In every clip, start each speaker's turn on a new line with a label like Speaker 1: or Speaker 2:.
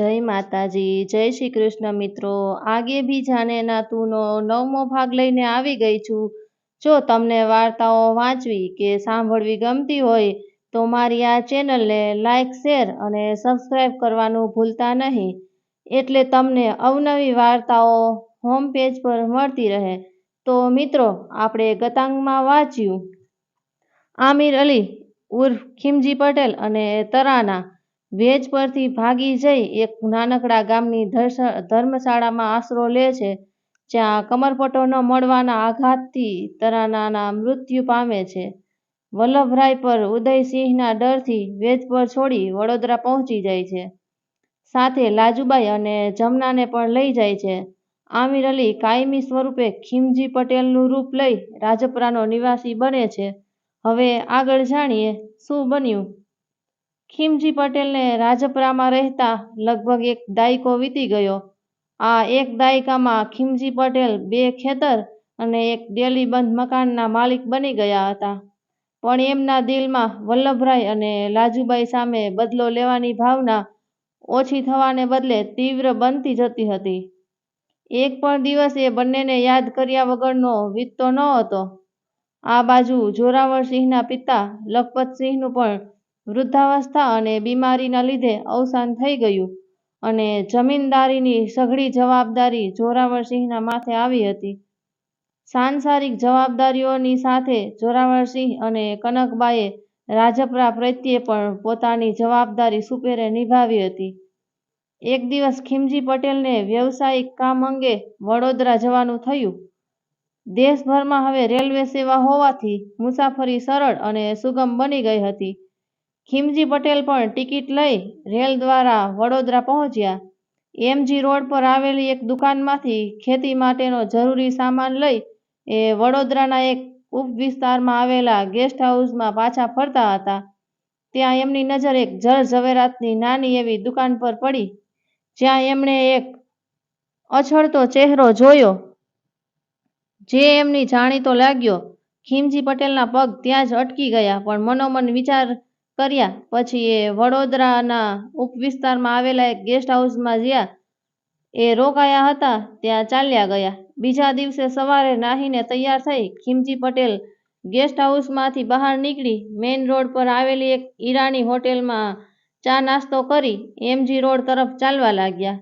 Speaker 1: જય માતાજી, જય શ્રી કૃષ્ણ મિત્રો. આગે ભી જાને નાતુનો નવમો ભાગ લઈને આવી ગઈ છું. જો તમને વાર્તાઓ વાંચવી કે સાંભળવી ગમતી હોય, તો મારી આ ચેનલને લાઈક, શેર અને સબસ્ક્રાઈબ કરવાનું ભૂલતા નહીં. એટલે તમને અવનવી વાર્તાઓ હોમ પેજ પર મળતી રહે. તો મિત્રો, આપણે ગતાંગમાં વાંચ્યું. આમિર અલી, ઉર્ફ ખીમજી પટેલ અને તરાના વેજ પરથી ભાગી જઈ એક નાનકડા ગામની ધર્મશાળામાં આશરો લે છે, જ્યાં કમરપટો ન મળવાના આઘાતથી તરાનાના મૃત્યુ પામે છે. વલ્લભરાય પર ઉદયસિંહના ડરથી વેજ પર છોડી વડોદરા પહોંચી જાય છે. સાથે લાજુબાઈ અને જમનાને પણ લઈ જાય છે. આમિર અલી કાયમી સ્વરૂપે ખીમજી પટેલનું રૂપ લઈ રાજપરાનો નિવાસી બને છે. હવે આગળ જાણીએ શું બન્યું. ખીમજી પટેલને રાજપરામાં રહેતા લગભગ એક દાયકો વીતી ગયો. આ એક દાયકામાં ખીમજી પટેલ બે ખેતર અને એક ડેલીબંધ મકાનના માલિક બની ગયા હતા. પણ એમના દિલમાં વલ્લભરાય અને લાજુબાઈ સામે બદલો લેવાની ભાવના ઓછી થવાને બદલે તીવ્ર બનતી જતી હતી. એક પણ દિવસ એ બંનેને યાદ કર્યા વગરનો વીતતો ન હતો. આ બાજુ જોરાવરસિંહના પિતા લખપતસિંહનું પણ વૃદ્ધાવસ્થા અને બીમારીના લીધે અવસાન થઈ ગયું અને જમીનદારીની સઘળી જવાબદારી જોરાવરસિંહના માથે આવી હતી. સાંસારિક જવાબદારીઓની સાથે જોરાવરસિંહ અને કનકબાએ રાજપરા પ્રત્યે પણ પોતાની જવાબદારી સુપેરે નિભાવી હતી. એક દિવસ ખીમજી પટેલને વ્યવસાયિક કામ અંગે વડોદરા જવાનું થયું. દેશભરમાં હવે રેલવે સેવા હોવાથી મુસાફરી સરળ અને સુગમ બની ગઈ હતી. ખીમજી પટેલ પણ ટિકિટ લઈ રેલ દ્વારા વડોદરા પહોંચ્યા. એમજી રોડ પર આવેલી એક દુકાનમાંથી ખેતી માટેનો જરૂરી સામાન લઈ એ વડોદરાના એક ઉપવિસ્તારમાં આવેલા ગેસ્ટ હાઉસમાં પાછા ફરતા હતા. ત્યાં એમની નજર એક જર ઝવેરાતની નાની એવી દુકાન પર પડી, જ્યાં એમણે એક અછડતો ચહેરો જોયો. જે એમની જાણીતો લાગ્યો, ખીમજી પટેલના પગ ત્યાં જ અટકી ગયા, પણ મનોમન વિચાર કર્યા. પછી એ વડોદરાના ઉપવિસ્તારમાં આવેલા એક ગેસ્ટ હાઉસમાં જ્યાં એ રોકાયા હતા, ત્યાં ચાલ્યા ગયા. બીજા દિવસે સવારે નાહીને તૈયાર થઈ ખીમજી પટેલ ગેસ્ટ હાઉસમાંથી બહાર નીકળી મેઇન રોડ પર આવેલી એક ઈરાની હોટેલમાં ચા નાસ્તો કરી એમજી રોડ તરફ ચાલવા લાગ્યા.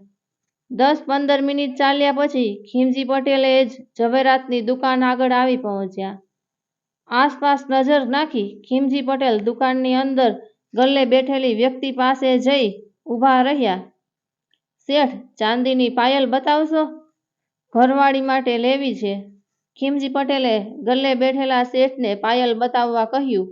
Speaker 1: દસ પંદર મિનિટ ચાલ્યા પછી ખીમજી પટેલે જ ઝવેરાતની દુકાન આગળ આવી પહોંચ્યા. આસપાસ નજર નાખી ખીમજી પટેલ દુકાનની અંદર ગલ્લે બેઠેલી વ્યક્તિ પાસે જઈ ઊભા રહ્યા. શેઠ, ચાંદીની પાયલ બતાવશો? ઘરવાળી માટે લેવી છે. ખીમજી પટેલે ગલ્લે બેઠેલા શેઠને પાયલ બતાવવા કહ્યું.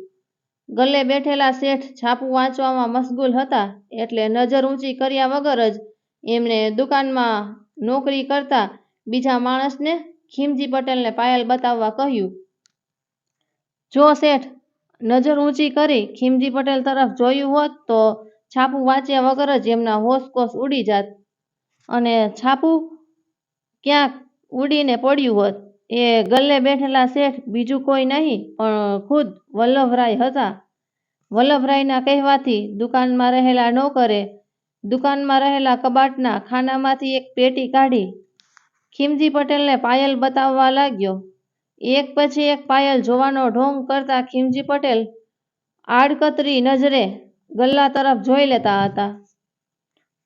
Speaker 1: ગલ્લે બેઠેલા શેઠ છાપું વાંચવામાં મશગુલ હતા એટલે નજર ઊંચી કર્યા વગર જ એમણે દુકાનમાં નોકરી કરતા બીજા માણસને ખીમજી પટેલને પાયલ બતાવવા કહ્યું. જો શેઠ નજર ઊંચી કરી ખીમજી પટેલ તરફ જોયું હોત તો છાપું વાંચ્યા વગર જ એમના હોશકોશ ઉડી જાત અને છાપું ક્યાંક ઉડીને પડ્યું હોત. એ ગલ્લે બેઠેલા શેઠ બીજું કોઈ નહીં, પણ ખુદ વલ્લભરાય હતા. વલ્લભરાયના કહેવાથી દુકાનમાં રહેલા નોકરે દુકાનમાં રહેલા કબાટના ખાનામાંથી એક પેટી કાઢી ખીમજી પટેલને પાયલ બતાવવા લાગ્યો. એક પછી એક પાયલ જોવાનો ઢોંગ કરતા ખીમજી પટેલ આડકતરી નજરે ગલ્લા તરફ જોઈ લેતા હતા.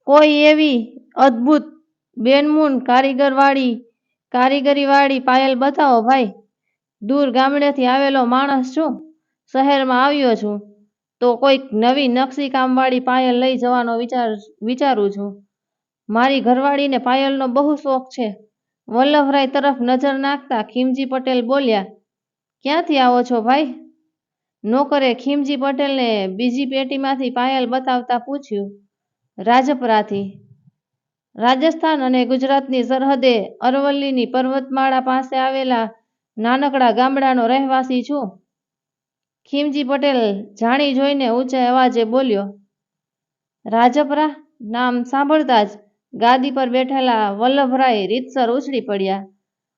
Speaker 1: કોઈ એવી અદ્ભુત બેનમૂન કારીગરવાળી, કારીગરીવાળી પાયલ બતાવો ભાઈ, દૂર ગામડેથી આવેલો માણસ છું, શહેરમાં આવ્યો છું, તો કોઈક નવી નકશી કામવાળી પાયલ લઈ જવાનો વિચાર, વિચારું છું. મારી ઘરવાળીને પાયલનો બહુ શોખ છે. વલ્લભરાય તરફ નજર નાખતા ખીમજી પટેલ બોલ્યા, ક્યાંથી આવો છો ભાઈ? નોકરે ખીમજી પટેલને બીજી પેટીમાંથી પાયલ બતાવતા પૂછ્યું, રાજપરાથી. રાજસ્થાન અને ગુજરાતની સરહદે અરવલ્લીની પર્વતમાળા પાસે આવેલા નાનકડા ગામડાનો રહેવાસી છું. ખીમજી પટેલ જાણી જોઈને ઊંચા અવાજે બોલ્યો, રાજપરા, નામ સાંભળતા જ ગાદી પર બેઠેલા વલ્લભરાય રીતસર ઉછળી પડ્યા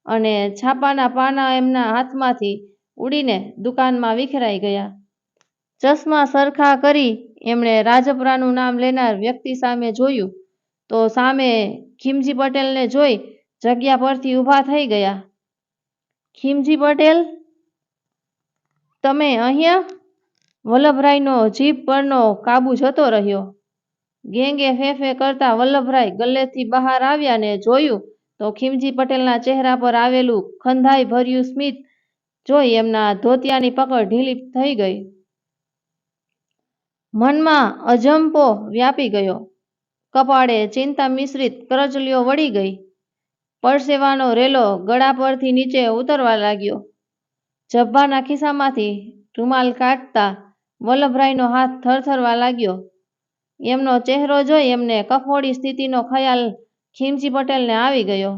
Speaker 1: અને છાપાના પાના એમના હાથમાંથી ઉડીને દુકાનમાં વિખેરાઈ ગયા. ચશ્મા સરખા કરી એમણે રાજપરાનું નામ લેનાર વ્યક્તિ સામે જોયું તો સામે ખીમજી પટેલને જોઈ જગ્યા પરથી ઊભા થઈ ગયા. ખીમજી પટેલ, તમે અહીંયા? વલ્લભરાયનો જીભ પરનો કાબુ જતો રહ્યો. ગેંગે ફેફે કરતા વલ્લભરાય ગલ્લેથી બહાર આવ્યા ને જોયું તો ખીમજી પટેલના ચહેરા પર આવેલું ખંધાઈ ભર્યું સ્મિત જોઈ એમના ધોતિયાની પકડ ઢીલી થઈ ગઈ. મનમાં અજંપો વ્યાપી ગયો. કપાળે ચિંતા મિશ્રિત કરચલીઓ વળી ગઈ. પરસેવાનો રેલો ગળા પરથી નીચે ઉતરવા લાગ્યો. જબ્બાના ખિસ્સામાંથી રૂમાલ કાઢતા વલ્લભરાયનો હાથ થરથરવા લાગ્યો. એમનો ચહેરો જોઈ એમને કફોડી સ્થિતિનો ખ્યાલ ખીમજી પટેલને આવી ગયો.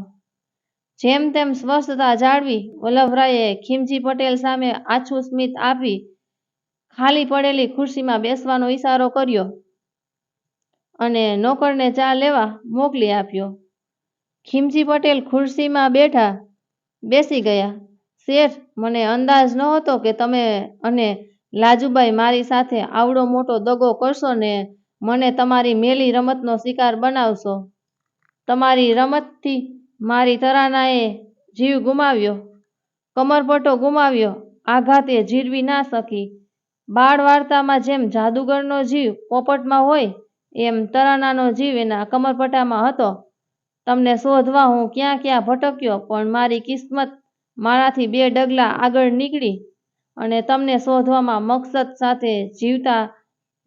Speaker 1: જેમ તેમ સ્વસ્થતા જાળવી વલ્લભરાયે ખીમજી પટેલ સામે આછું સ્મિત આપી ખાલી પડેલી ખુરશીમાં બેસવાનો ઈશારો કર્યો અને નોકરને ચા લેવા મોકલી આપ્યો. ખીમજી પટેલ ખુરશીમાં બેઠા બેસી ગયા. શેઠ, મને અંદાજ નહોતો કે તમે અને લાજુબાઈ મારી સાથે આવડો મોટો દગો કરશો ને મને તમારી મેલી રમતનો શિકાર બનાવશો. તમારી રમતથી મારી તરાનાએ જીવ ગુમાવ્યો. કમરપટો ગુમાવ્યો. આઘાતે જીરવી ના શકી. બાળ વાર્તામાં જેમ જાદુગરનો જીવ પોપટમાં હોય, એમ તરાનાનો જીવ એના કમરપટામાં હતો. તમને શોધવા હું ક્યાં ક્યાં ભટક્યો, પણ મારી કિસ્મત મારાથી બે ડગલા આગળ નીકળી. અને તમને શોધવામાં મકસદ સાથે જીવતા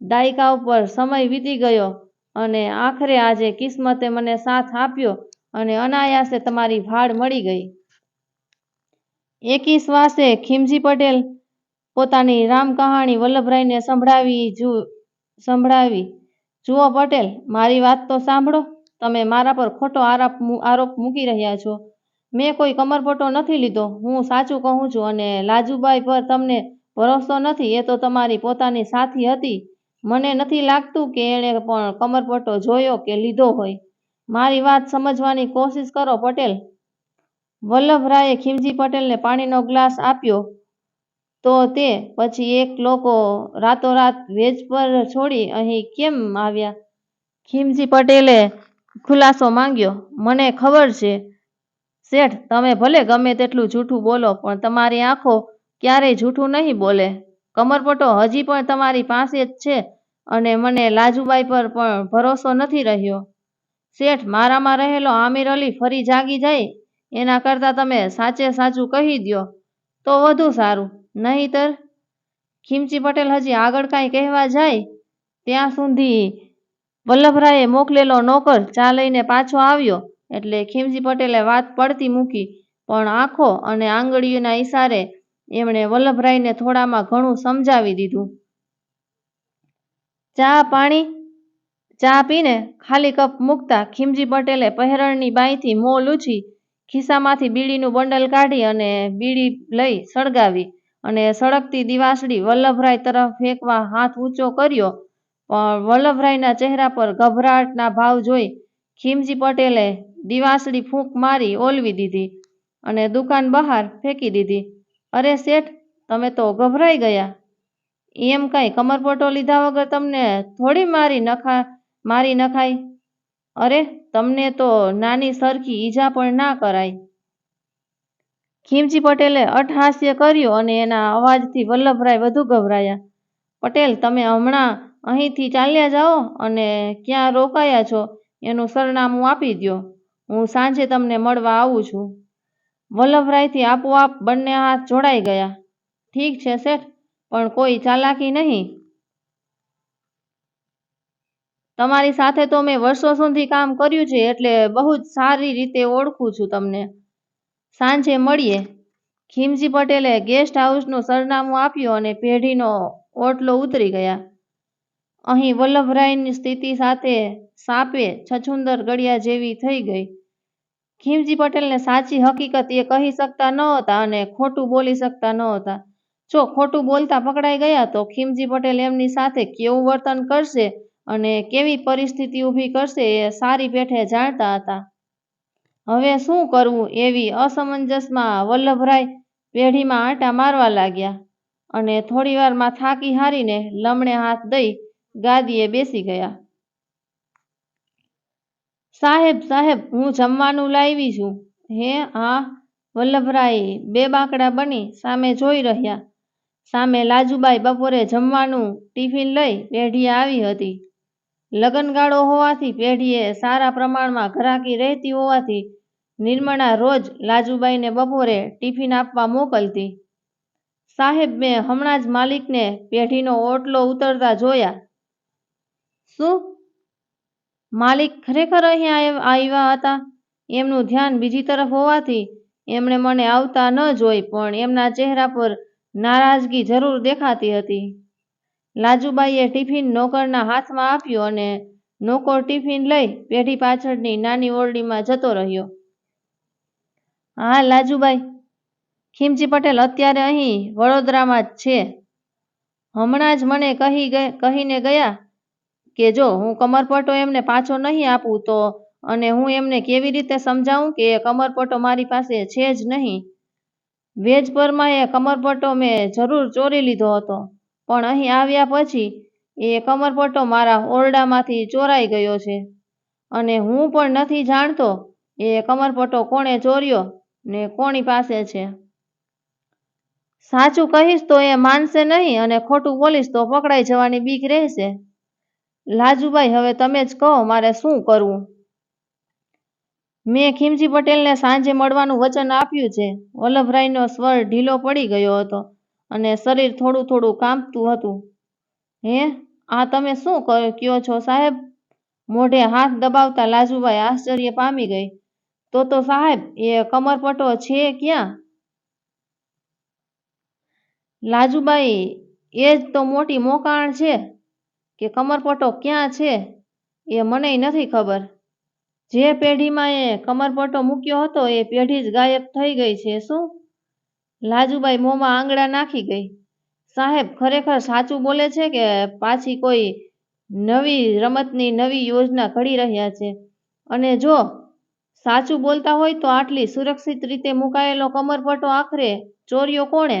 Speaker 1: દાયકા ઉપર સમય વીતી ગયો અને આખરે આજે કિસ્મતે મને સાથ આપ્યો અને અનાયાસે તમારી ભાડ મળી ગઈ. એકી શ્વાસે ખીમજી પટેલ પોતાની રામ કહાણી વલ્લભરાયને સંભળાવી જુ, સંભળાવી. જુઓ પટેલ, મારી વાત તો સાંભળો. તમે મારા પર ખોટો આરોપ આરોપ મૂકી રહ્યા છો. મેં કોઈ કમરપટ્ટો નથી લીધો. હું સાચું કહું છું અને લાજુબાઈ પર તમને ભરોસો નથી. એ તો તમારી પોતાની સાથી હતી. મને નથી લાગતું કે એણે પણ કમરપટ્ટો જોયો કે લીધો હોય. મારી વાત સમજવાની કોશિશ કરો, પટેલ. વલ્લભરાયે ખીમજી પટેલને પાણીનો ગ્લાસ આપ્યો તો તે પછી એક લોકો રાતોરાત વેજ પર છોડી અહીં કેમ આવ્યા? ખીમજી પટેલે ખુલાસો માંગ્યો. મને ખબર છે. શેઠ, તમે ભલે ગમે તેટલું જૂઠું બોલો, પણ તમારી આંખો ક્યારેય જૂઠું નહીં બોલે. કમરપટ્ટો હજી પણ તમારી પાસે જ છે અને મને લાજુબાઈ પર પણ ભરોસો નથી રહ્યો. શેઠ, મારામાં રહેલો આમિર અલી ફરી જાગી જાય? એના કરતાં તમે સાચે સાચું કહી દ્યો તો વધુ સારું. નહીંતર? ખીમચી પટેલ હજી આગળ કાંઈ કહેવા જાય? ત્યાં સુધી વલ્લભરાયે મોકલેલો નોકર ચા લઈને પાછો આવ્યો એટલે ખીમજી પટેલે વાત પડતી મૂકી. પણ આંખો અને આંગળીઓના ઈશારે એમણે વલ્લભરાયને થોડામાં ઘણું સમજાવી દીધું. ચા પાણી? ચા પીને ખાલી કપ મૂકતા ખીમજી પટેલે પહેરણની બાઈથી મો લૂછી, ખિસ્સામાંથી બીડીનું બંડલ કાઢી અને બીડી લઈ સળગાવી અને સળગતી દિવાસળી વલ્લભરાય તરફ ફેંકવા હાથ ઊંચો કર્યો. પણ વલ્લભરાયના ચહેરા પર ગભરાટના ભાવ જોઈ ખીમજી પટેલે દિવાસળી ફૂંક મારી ઓલવી દીધી અને દુકાન બહાર ફેંકી દીધી. અરે શેઠ, તમે તો ગભરાઈ ગયા. એમ કાંઈ કમરપોટો લીધા વગર તમને થોડી મારી નખા, મારી નખાય? અરે, તમને તો નાની સરખી ઈજા પણ ના કરાય. ખીમજી પટેલે અટહાસ્ય કર્યું અને એના અવાજથી વલ્લભરાય વધુ ગભરાયા. પટેલ, તમે હમણાં અહીંથી ચાલ્યા જાઓ અને ક્યાં રોકાયા છો? એનું સરનામું આપી દો હું સાંજે તમને મળવા આવું છું. વલ્લભરાયથી આપોઆપ બંને હાથ જોડાઈ ગયા. ઠીક છે, શેઠ, પણ કોઈ ચાલાકી નહીં. તમારી સાથે તો મેં વર્ષો સુધી કામ કર્યું છે, એટલે બહુ જ સારી રીતે ઓળખું છું તમને. સાંજે મળીએ. ખીમજી પટેલે ગેસ્ટ હાઉસનું સરનામું આપ્યું અને પેઢીનો ઓટલો ઉતરી ગયા. અહીં વલ્લભરાયની સ્થિતિ સાથે સાપે છછુંદર ગળિયા જેવી થઈ ગઈ. ખીમજી પટેલને સાચી હકીકત એ કહી શકતા નહોતા અને ખોટું બોલી શકતા નહોતા. જો ખોટું બોલતા પકડાઈ ગયા તો ખીમજી પટેલ એમની સાથે કેવું વર્તન કરશે અને કેવી પરિસ્થિતિ ઊભી કરશે એ સારી પેઠે જાણતા હતા. હવે શું કરવું એવી અસમંજસમાં વલ્લભરાય પેઢીમાં આંટા મારવા લાગ્યા અને થોડીવારમાં થાકી હારીને લમણે હાથ દઈ ગાદીએ બેસી ગયા. સાહેબ સાહેબ, હું જમવાનું લાવી છું. હે, આ વલ્લભરાય બે બાંકડા બની સામે જોઈ રહ્યા. સામે લાજુબાઈ બપોરે જમવાનું ટિફિન લઈ પેઢીએ આવી હતી. લગનગાળો હોવાથી પેઢીએ સારા પ્રમાણમાં ઘરાકી રહેતી હોવાથી નિર્મળા રોજ લાજુબાઈને બપોરે ટિફિન આપવા મોકલતી. સાહેબ, મેં હમણાં જ માલિકને પેઢીનો ઓટલો ઉતરતા જોયા. શું? માલિક ખરેખર અહીંયા આવ્યા હતા? એમનું ધ્યાન બીજી તરફ હોવાથી એમણે મને આવતા ન જોઈ, પણ એમના ચહેરા પર નારાજગી જરૂર દેખાતી હતી. લાજુબાઈએ ટિફિન નોકરના હાથમાં આપ્યું અને નોકર ટિફિન લઈ પેઢી પાછળની નાની ઓરડીમાં જતો રહ્યો. હા, લાજુબાઈ. ખીમજી પટેલ અત્યારે અહીં વડોદરામાં જ છે. હમણાં જ મને કહી કહીને ગયા કે જો હું કમરપટ્ટો એમને પાછો નહીં આપું તો અને હું એમને કેવી રીતે સમજાવું કે એ કમરપટ્ટો મારી પાસે છે જ નહીં? વેજપરમાં એ કમરપટ્ટો મેં જરૂર ચોરી લીધો હતો. પણ અહીં આવ્યા પછી એ કમરપટ્ટો મારા ઓરડામાંથી ચોરાઈ ગયો છે. અને હું પણ નથી જાણતો એ કમરપટ્ટો કોણે ચોર્યો ને કોની પાસે છે. સાચું કહીશ તો એ માનશે નહીં અને ખોટું બોલીશ તો પકડાઈ જવાની બીક રહેશે. લાજુભાઈ, હવે તમે જ કહો, મારે શું કરવું? મેં ખીમજી પટેલને સાંજે મળવાનું વચન આપ્યું છે. વલ્લભરાયનો સ્વર ઢીલો પડી ગયો હતો અને શરીર થોડું થોડું કાંપતું હતું. હે, આ તમે શું કયો છો સાહેબ? મોઢે હાથ દબાવતા લાજુભાઈ આશ્ચર્ય પામી ગઈ. તો તો સાહેબ, એ કમરપટો છે ક્યાં? લાજુબાઈ એ જ તો મોટી મોકાણ છે. કે કમરપટ્ટો ક્યાં છે એ મને નથી ખબર. જે પેઢીમાં એ કમરપટ્ટો મૂક્યો હતો એ પેઢી જ ગાયબ થઈ ગઈ છે, શું? લાજુબાઈ મોંમાં આંગળા નાખી ગઈ. સાહેબ, ખરેખર સાચું બોલે છે કે પાછી કોઈ નવી રમતની નવી યોજના ઘડી રહ્યા છે? અને જો સાચું બોલતા હોય તો આટલી સુરક્ષિત રીતે મુકાયેલો કમરપટ્ટો આખરે ચોર્યો કોણે?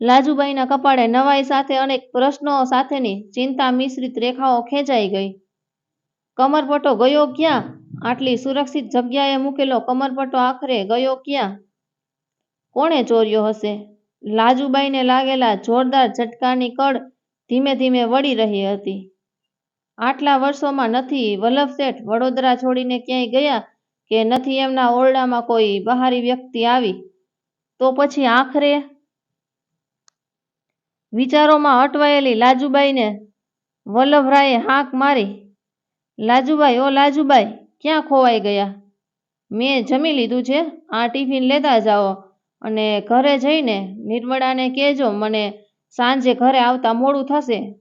Speaker 1: લાજુબાઈના કપાળે નવાઈ સાથે અનેક પ્રશ્નો સાથેની ચિંતા મિશ્રિત રેખાઓ ખેંચાઈ ગઈ. કમરપટ્ટો ગયો ક્યાં? આટલી સુરક્ષિત જગ્યાએ મૂકેલો કમરપટ્ટો આખરે ગયો ક્યાં? કોણે ચોર્યો હશે? લાજુબાઈને લાગેલા જોરદાર ઝટકાની કળ ધીમે ધીમે વળી રહી હતી. આટલા વર્ષોમાં નથી વલ્લભ શેઠ વડોદરા છોડીને ક્યાંય ગયા કે નથી એમના ઓરડામાં કોઈ બહારી વ્યક્તિ આવી? તો પછી આખરે વિચારોમાં અટવાયેલી લાજુબાઈને વલ્લભરાયે હાંક મારી. લાજુબાઈ, ઓ લાજુબાઈ, ક્યાં ખોવાઈ ગયા? મેં જમી લીધું છે, આ ટિફિન લેતા જાઓ અને ઘરે જઈને નિર્મળાને કહેજો, મને સાંજે ઘરે આવતા મોડું થશે.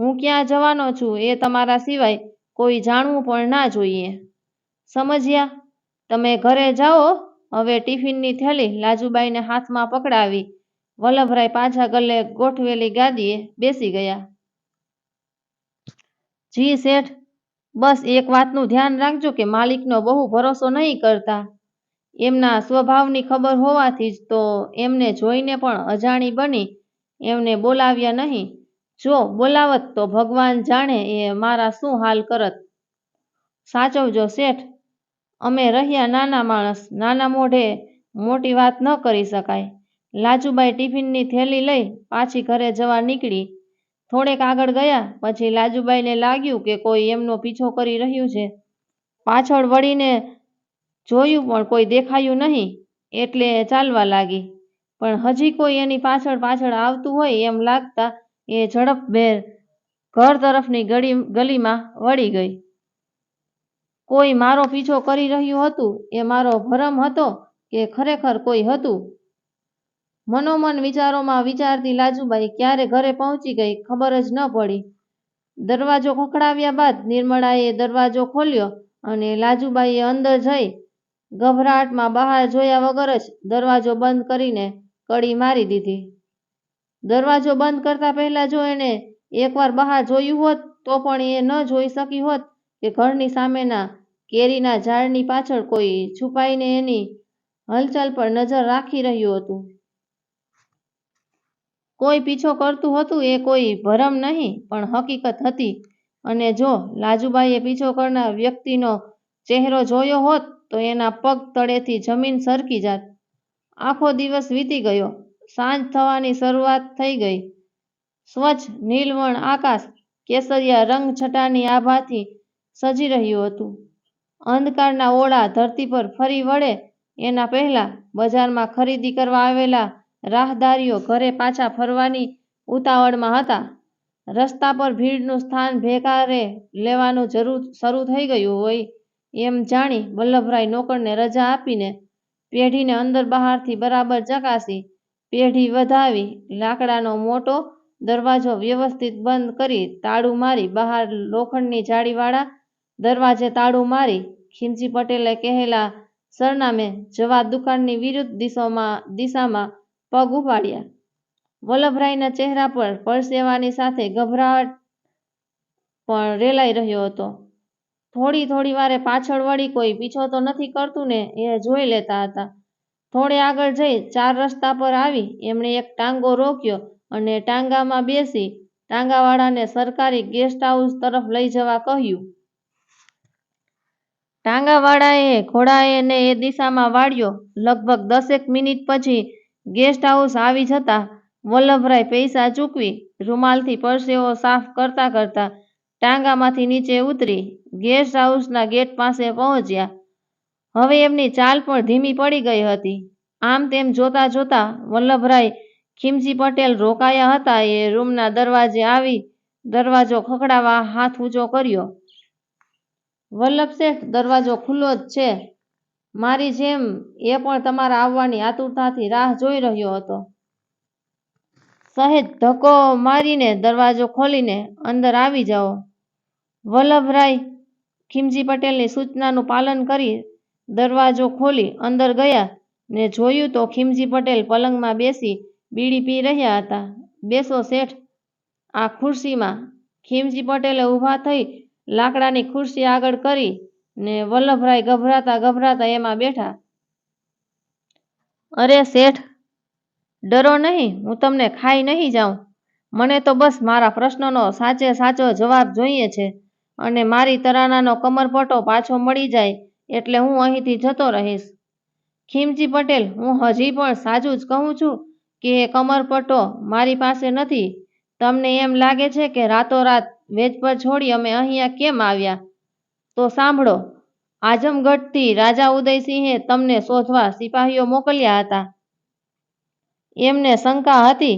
Speaker 1: હું ક્યાં જવાનો છું એ તમારા સિવાય કોઈ જાણવું પણ ના જોઈએ. સમજ્યા? તમે ઘરે જાઓ. હવે ટિફિનની થેલી લાજુબાઈને હાથમાં પકડાવી વલ્લભરાય પાછા ગલ્લે ગોઠવેલી ગાદીએ બેસી ગયા. જી શેઠ, બસ એક વાતનું ધ્યાન રાખજો કે માલિકનો બહુ ભરોસો નહીં કરતા. એમના સ્વભાવની ખબર હોવાથી જ તો એમને જોઈને પણ અજાણી બની. એમને બોલાવ્યા નહીં. જો બોલાવત તો ભગવાન જાણે એ મારા શું હાલ કરત. સાચવજો શેઠ, અમે રહ્યા નાના માણસ, નાના મોઢે મોટી વાત ન કરી શકાય. લાજુબાઈ ટિફિનની થેલી લઈ પાછી ઘરે જવા નીકળી. થોડેક આગળ ગયા, પછી લાજુબાઈને લાગ્યું કે કોઈ એમનો પીછો કરી રહ્યું છે. પાછળ વળીને જોયું પણ કોઈ દેખાયું નહીં, એટલે ચાલવા લાગી. પણ હજી કોઈ એની પાછળ પાછળ આવતું હોય એમ લાગતા એ ઝડપભેર ઘર તરફની ગળી, ગલીમાં વળી ગઈ. કોઈ મારો પીછો કરી રહ્યું હતું, એ મારો ભરમ હતો કે ખરેખર કોઈ હતું? મનોમન વિચારોમાં વિચારતી લાજુબાઈ ક્યારે ઘરે પહોંચી ગઈ ખબર જ ન પડી. દરવાજો ખખડાવ્યા બાદ નિર્મળાએ દરવાજો ખોલ્યો અને લાજુબાઈએ અંદર જઈ ગભરાટમાં બહાર જોયા વગર જ દરવાજો બંધ કરીને કડી મારી દીધી. દરવાજો બંધ કરતા પહેલા જો એણે એકવાર બહાર જોયું હોત, તો પણ એ ન જોઈ શકી હોત કે ઘરની સામેના કેરીના ઝાડની પાછળ કોઈ છુપાઈને એની હલચલ પર નજર રાખી રહ્યું હતું. કોઈ પીછો કરતું હતું એ કોઈ ભરમ નહીં, પણ હકીકત હતી. અને જો લાજુબાઈએ પીછો કરનાર વ્યક્તિનો ચહેરો જોયો હોત, તો એના પગ તળેથી જમીન સરકી જાત. આખો દિવસ વીતી ગયો. સાંજ થવાની શરૂઆત થઈ ગઈ. સ્વચ્છ, નીલવણ આકાશ, કેસરિયા રંગછટાની આભાથી સજી રહ્યું હતું. અંધકારના ઓળા ધરતી પર ફરી વળે, એના પહેલા બજારમાં ખરીદી કરવા આવેલા રાહદારીઓ ઘરે પાછા ફરવાની ઉતાવળમાં હતા. રસ્તા પર ભીડનું સ્થાન ભેકારે લેવાનું જરૂર શરૂ થઈ ગયું હોય એમ જાણી વલ્લભરાય નોકરને રજા આપીને પેઢીને અંદર બહારથી બરાબર ચકાસી પેઢી વધાવી લાકડાનો મોટો દરવાજો વ્યવસ્થિત બંધ કરી તાળું મારી બહાર લોખંડની જાળીવાળા દરવાજે તાળું મારી ખીમજી પટેલે કહેલા, સરનામે જવા દુકાનની વિરુદ્ધ દિશામાં દિશામાં પગ ઉપાડ્યા. વલ્લભરાયના ચહેરા પર પરસેવાની સાથે ગભરાટ પણ રેલાઈ રહ્યો હતો. થોડી થોડી વારે પાછળ વળી કોઈ પીછો તો નથી કરતું ને એ જોઈ લેતા હતા. થોડે આગળ જઈ ચાર રસ્તા પર આવી એમણે એક ટાંગો રોક્યો અને ટાંગામાં બેસી ટાંગાવાળાને સરકારી ગેસ્ટ હાઉસ તરફ લઈ જવા કહ્યું. ટાંગાવાળાએ ઘોડાને એ દિશામાં વાળ્યો. લગભગ દસેક મિનિટ પછી ગેસ્ટ હાઉસ આવી જતા વલ્લભરાય પૈસા ચૂકવી રૂમાલથી પરસેવો સાફ કરતા કરતા ટાંગામાંથી નીચે ઉતરી ગેસ્ટ હાઉસના ગેટ પાસે પહોંચ્યા. હવે એમની ચાલ પણ ધીમી પડી ગઈ હતી. આમ તેમ જોતા જોતા વલ્લભરાય ખીમજી પટેલ રોકાયા હતા. એ રૂમના દરવાજે આવી દરવાજો ખખડાવા હાથ ઊંચો કર્યો. વલ્લભ શેઠ, દરવાજો ખુલ્લો જ છે. મારી જેમ એ પણ તમારા આવવાની આતુરતાથી રાહ જોઈ રહ્યો હતો. સહેજ ધક્કો મારીને દરવાજો ખોલીને અંદર આવી જાઓ. વલ્લભરાય ખીમજી પટેલની સૂચનાનું પાલન કરી દરવાજો ખોલી અંદર ગયા ને જોયું તો ખીમજી પટેલ પલંગમાં બેસી બીડી પી રહ્યા હતા. બેસો શેઠ. આ ખુરશીમાં ખીમજી પટેલે ઊભા થઈ લાકડાની ખુરશી આગળ કરી ને વલ્લભરાય ગભરાતા ગભરાતા એમાં બેઠા. અરે શેઠ, ડરો નહીં, હું તમને ખાઈ નહીં જાઉં. મને તો બસ મારા પ્રશ્નનો સાચે સાચો જવાબ જોઈએ છે અને મારી તરાનાનો કમરપટો પાછો મળી જાય એટલે હું અહીંથી જતો રહીશ. ખીમજી પટેલ, હું હજી પણ સાચું જ કહું છું કે એ કમરપટ્ટો મારી પાસે નથી. તમને એમ લાગે છે કે રાતોરાત વેજ પર છોડી અમે અહીંયા કેમ આવ્યા? તો સાંભળો, આઝમગઢથી રાજા ઉદયસિંહે તમને શોધવા સિપાહીઓ મોકલ્યા હતા. એમને શંકા હતી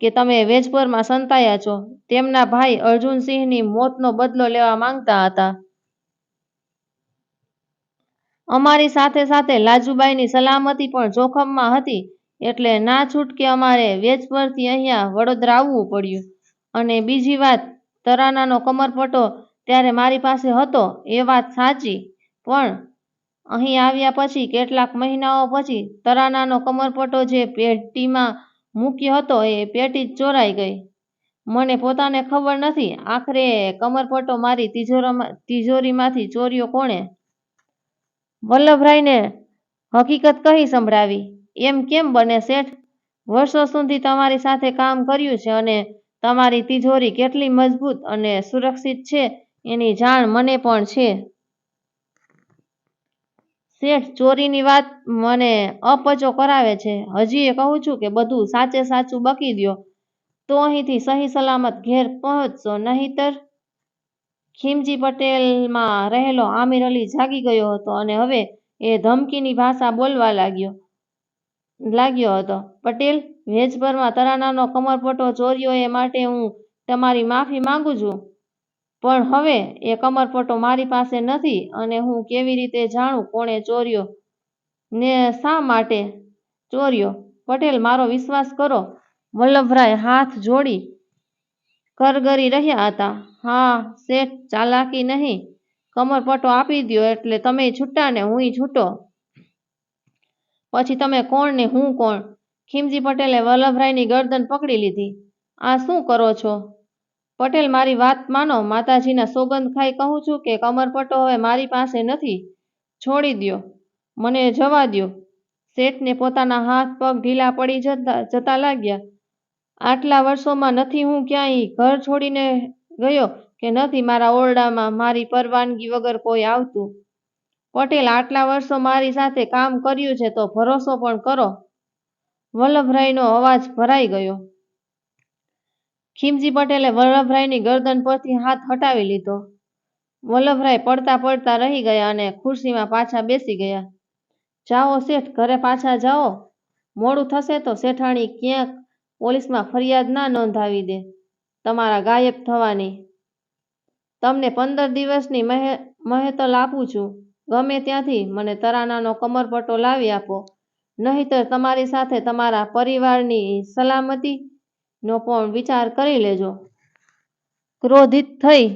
Speaker 1: કે તમે વેજપુરમાં સંતાયા છો. તેમના ભાઈ અર્જુનસિંહની મોતનો બદલો લેવા માંગતા હતા. અમારી સાથે સાથે લાજુબાઈની સલામતી પણ જોખમમાં હતી, એટલે ના છૂટકે અમારે વેજપરથી અહીંયા વડોદરા આવવું પડ્યું. અને બીજી વાત, તરાનાનો કમરપટ્ટો ત્યારે મારી પાસે હતો, એ વાત સાચી. પણ અહીં આવ્યા પછી કેટલાક મહિનાઓ પછી તરાનાનો કમરપટ્ટો જે પેટીમાં મૂક્યો હતો એ પેટી જ ચોરાઈ ગઈ. મને પોતાને ખબર નથી, આખરે કમરપટ્ટો મારી તિજોરામાં, તિજોરીમાંથી ચોર્યો કોણે? વલ્લભરાયને હકીકત કહી સંભળાવી, એમ કેમ બને શેઠ? વર્ષો સુધી તમારી સાથે કામ કર્યું છે અને તમારી તિજોરી કેટલી મજબૂત અને સુરક્ષિત છે એની જાણ મને પણ છે. શેઠ, ચોરીની વાત મને અપચો કરાવે છે. હજી એ કહું છું કે બધું સાચે સાચું બકી દ્યો. તો અહીંથી સહી સલામત ઘેર પહોંચશો નહીતર ખીમજી પટેલમાં રહેલો આમિર અલી જાગી ગયો હતો અને હવે એ ધમકીની ભાષા બોલવા લાગ્યો લાગ્યો હતો. પટેલ, વેજભરમાં તરાનાનો કમરપટ્ટો ચોર્યો એ માટે હું તમારી માફી માંગુ છું. પણ હવે એ કમરપટ્ટો મારી પાસે નથી અને હું કેવી રીતે જાણું કોણે ચોર્યો? ને શા માટે ચોર્યો? પટેલ, મારો વિશ્વાસ કરો. વલ્લભરાય હાથ જોડી કરગરી રહ્યા હતા. હા, શેઠ, ચાલાકી નહીં. કમરપટ્ટો આપી દ્યો એટલે તમે છૂટા ને હુંય છૂટો. પછી તમે કોણ ને હું કોણ? ખીમજી પટેલે વલ્લભરાયની ગરદન પકડી લીધી. આ શું કરો છો? પટેલ, મારી વાત માનો. માતાજીના સોગંદ ખાઈ કહું છું કે કમરપટ્ટો હવે મારી પાસે નથી. છોડી દ્યો. મને જવા દ્યો. શેઠને પોતાના હાથ, પગ ઢીલા પડી જતા જતા લાગ્યા. આટલા વર્ષોમાં નથી હું ક્યાંય ઘર છોડીને ગયો કે નથી મારા ઓરડામાં મારી પરવાનગી વગર કોઈ આવતું? પટેલ, આટલા વર્ષો મારી સાથે કામ કર્યું છે તો ભરોસો પણ કરો. વલ્લભરાયનો અવાજ ભરાઈ ગયો. ખીમજી પટેલે વલ્લભરાયની ગરદન પરથી હાથ હટાવી લીધો. વલ્લભરાય પડતા પડતા રહી ગયા અને ખુરશીમાં પાછા બેસી ગયા. જાઓ શેઠ, ઘરે પાછા જાઓ. મોડું થશે તો શેઠાણી ક્યાંક પોલીસમાં ફરિયાદ ના નોંધાવી દે. તમારા ગાયબ થવાની. તમને પંદર દિવસની મહે, મહેતલ આપું છું. ગમે ત્યાંથી મને તરાનાનો કમરપટ્ટો લાવી આપો. નહીતર તમારી સાથે તમારા પરિવારની સલામતીનો પણ વિચાર કરી લેજો. ક્રોધિત થઈ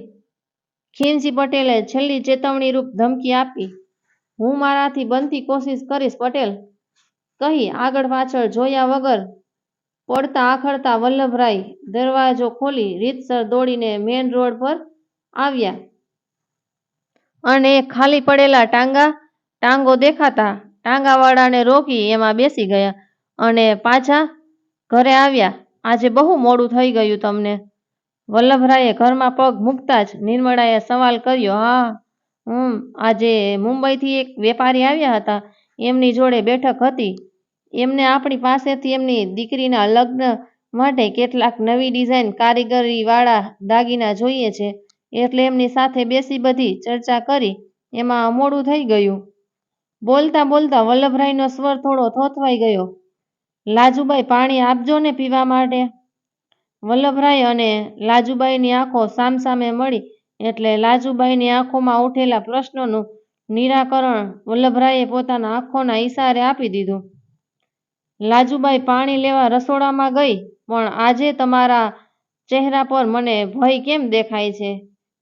Speaker 1: ખીમજી પટેલે છેલ્લી ચેતવણી રૂપ ધમકી આપી. હું મારાથી બનતી કોશિશ કરીશ, પટેલ. કહી આગળ પાછળ જોયા વગર પડતા આખડતા વલ્લભરાય દરવાજો ખોલી રીતસર દોડીને મેન રોડ પર આવ્યા. અને ખાલી પડેલા ટાંગા, ટાંગો દેખાતા ટાંગાવાળાને રોકી એમાં બેસી ગયા અને પાછા ઘરે આવ્યા. આજે બહુ મોડું થઈ ગયું તમને. વલ્લભરાયે ઘરમાં પગ મૂકતા જ નિર્મળાએ સવાલ કર્યો, હા, હમ, આજે મુંબઈથી એક વેપારી આવ્યા હતા. એમની જોડે બેઠક હતી. એમને આપણી પાસેથી એમની દીકરીના લગ્ન માટે કેટલાક નવી ડિઝાઇન કારીગરીવાળા દાગીના જોઈએ છે. એટલે એમની સાથે બેસી બધી ચર્ચા કરી. એમાં મોડું થઈ ગયું. બોલતા બોલતા વલ્લભરાયનો સ્વર થોડો થોથવાઈ ગયો. લાજુબાઈ પાણી આપજો ને પીવા માટે. વલ્લભરાય અને લાજુબાઈની આંખો સામસામે મળી એટલે લાજુબાઈની આંખોમાં ઉઠેલા પ્રશ્નોનું નિરાકરણ વલ્લભરાયે પોતાના આંખોના ઈશારે આપી દીધું. લાજુબાઈ પાણી લેવા રસોડામાં ગઈ, પણ આજે તમારા ચહેરા પર મને ભય કેમ દેખાય છે?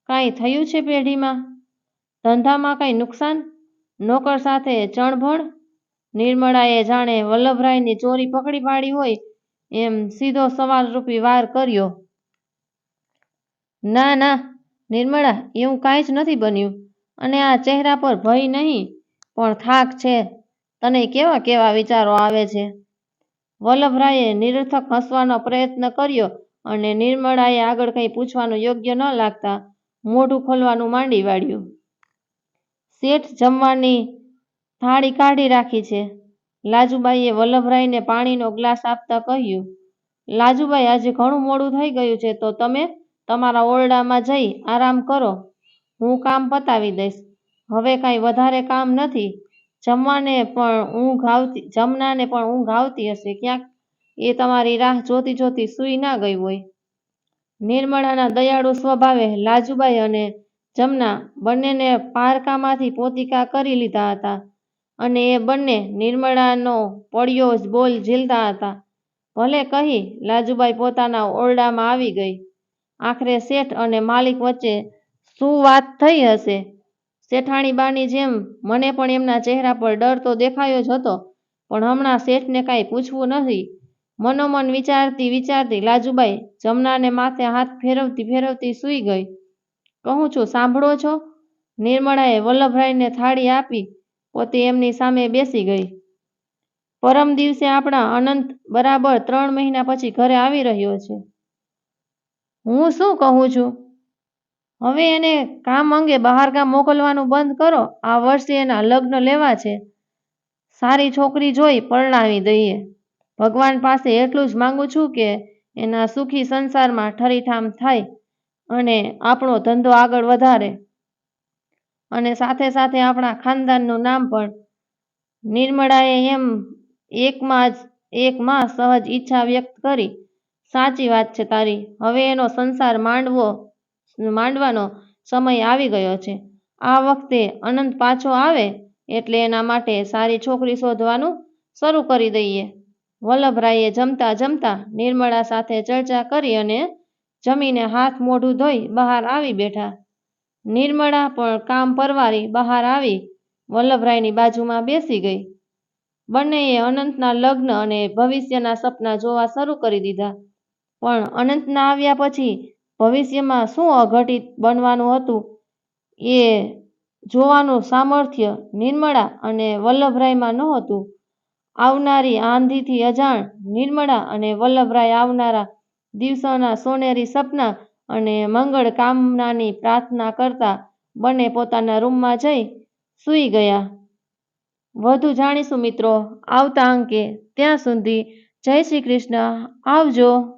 Speaker 1: કાંઈ થયું છે પેઢીમાં? ધંધામાં કાંઈ નુકસાન? નોકર સાથે ચણભણ? નિર્મળાએ જાણે વલ્લભરાયની ચોરી પકડી પાડી હોય એમ સીધો સવાલ રૂપી વાર કર્યો. ના ના, નિર્મળા, એવું કાંઈ જ નથી બન્યું. અને આ ચહેરા પર ભય નહીં, પણ થાક છે. તને કેવા કેવા વિચારો આવે છે? વલ્લભરાયે નિરર્થક હસવાનો પ્રયત્ન કર્યો અને નિર્મળાએ આગળ કંઈ પૂછવાનું યોગ્ય ન લાગતા મોઢું ખોલવાનું માંડી વાળ્યું. શેઠ જમવાની થાળી કાઢી રાખી છે. લાજુબાઈએ વલ્લભરાયને પાણીનો ગ્લાસ આપતા કહ્યું, લાજુબાઈ, આજે ઘણું મોડું થઈ ગયું છે, તો તમે તમારા ઓરડામાં જઈ આરામ કરો. હું કામ પતાવી દઈશ. હવે કાંઈ વધારે કામ નથી. જમવાને પણ ઊંઘ આવતી, જમનાને પણ ઊંઘ આવતી હશે. ક્યાંક એ તમારી રાહ જોતી જોતી સૂઈ ના ગઈ હોય. નિર્મળાના દયાળુ સ્વભાવે લાજુબાઈ અને જમના બંનેને પારકામાંથી પોતિકા કરી લીધા હતા. અને એ બંને નિર્મળાનો પડ્યો જ બોલ ઝીલતા હતા. ભલે કહી લાજુબાઈ પોતાના ઓરડામાં આવી ગઈ. આખરે શેઠ અને માલિક વચ્ચે શું વાત થઈ હશે? શેઠાણીબાની જેમ મને પણ એમના ચહેરા પર ડર તો દેખાયો જ હતો, પણ હમણાં શેઠને કાંઈ પૂછવું નથી. મનોમન વિચારતી વિચારતી લાજુબાઈ જમનાને માથે હાથ ફેરવતી ફેરવતી સૂઈ ગઈ. કહું છું, સાંભળો છો? નિર્મળાએ વલ્લભરાયને થાળી આપી પોતે એમની સામે બેસી ગઈ. પરમ દિવસે આપણા અનંત બરાબર ત્રણ મહિના પછી ઘરે આવી રહ્યો છે. હું શું કહું છું? હવે એને કામ અંગે બહાર કામ મોકલવાનું બંધ કરો. આ વર્ષે એના લગ્ન લેવા છે. સારી છોકરી જોઈ પરણાવી દઈએ. ભગવાન પાસે એટલું જ માંગુ છું કે એના સુખી સંસારમાં ઠરીઠામ થાય અને આપણો ધંધો આગળ વધારે. અને સાથે સાથે આપણા ખાનદાનનું નામ પણ નિર્મળાએ એમ એકમાં જ, એકમાં સહજ ઈચ્છા વ્યક્ત કરી. સાચી વાત છે તારી. હવે એનો સંસાર માંડવો, માંડવાનો સમય આવી ગયો છે. આ વખતે અનંત પાછો આવે એટલે એના માટે સારી છોકરી શોધવાનું શરૂ કરી દઈએ. વલ્લભરાયે જમતા જમતા નિર્મળા સાથે ચર્ચા કરી અને જમીને હાથ મોઢું ધોઈ બહાર આવી બેઠા. નિર્મળા પણ કામ પરવારી બહાર આવી વલ્લભરાયની બાજુમાં બેસી ગઈ. બંનેએ અનંતના લગ્ન અને ભવિષ્યના સપના જોવા શરૂ કરી દીધા. પણ અનંતના આવ્યા પછી ભવિષ્યમાં શું અઘટિત બનવાનું હતું એ જોવાનું સામર્થ્ય નિર્મળા અને વલ્લભરાયમાં નહોતું. આવનારી આંધીથી અજાણ નિર્મળા અને વલ્લભરાય આવનારા દિવસોના સોનેરી સપના અને મંગળ કામનાની પ્રાર્થના કરતા બંને પોતાના રૂમમાં જઈ સૂઈ ગયા. વધુ જાણીશું મિત્રો, આવતા અંકે ત્યાં સુધી જય શ્રી કૃષ્ણ. આવજો.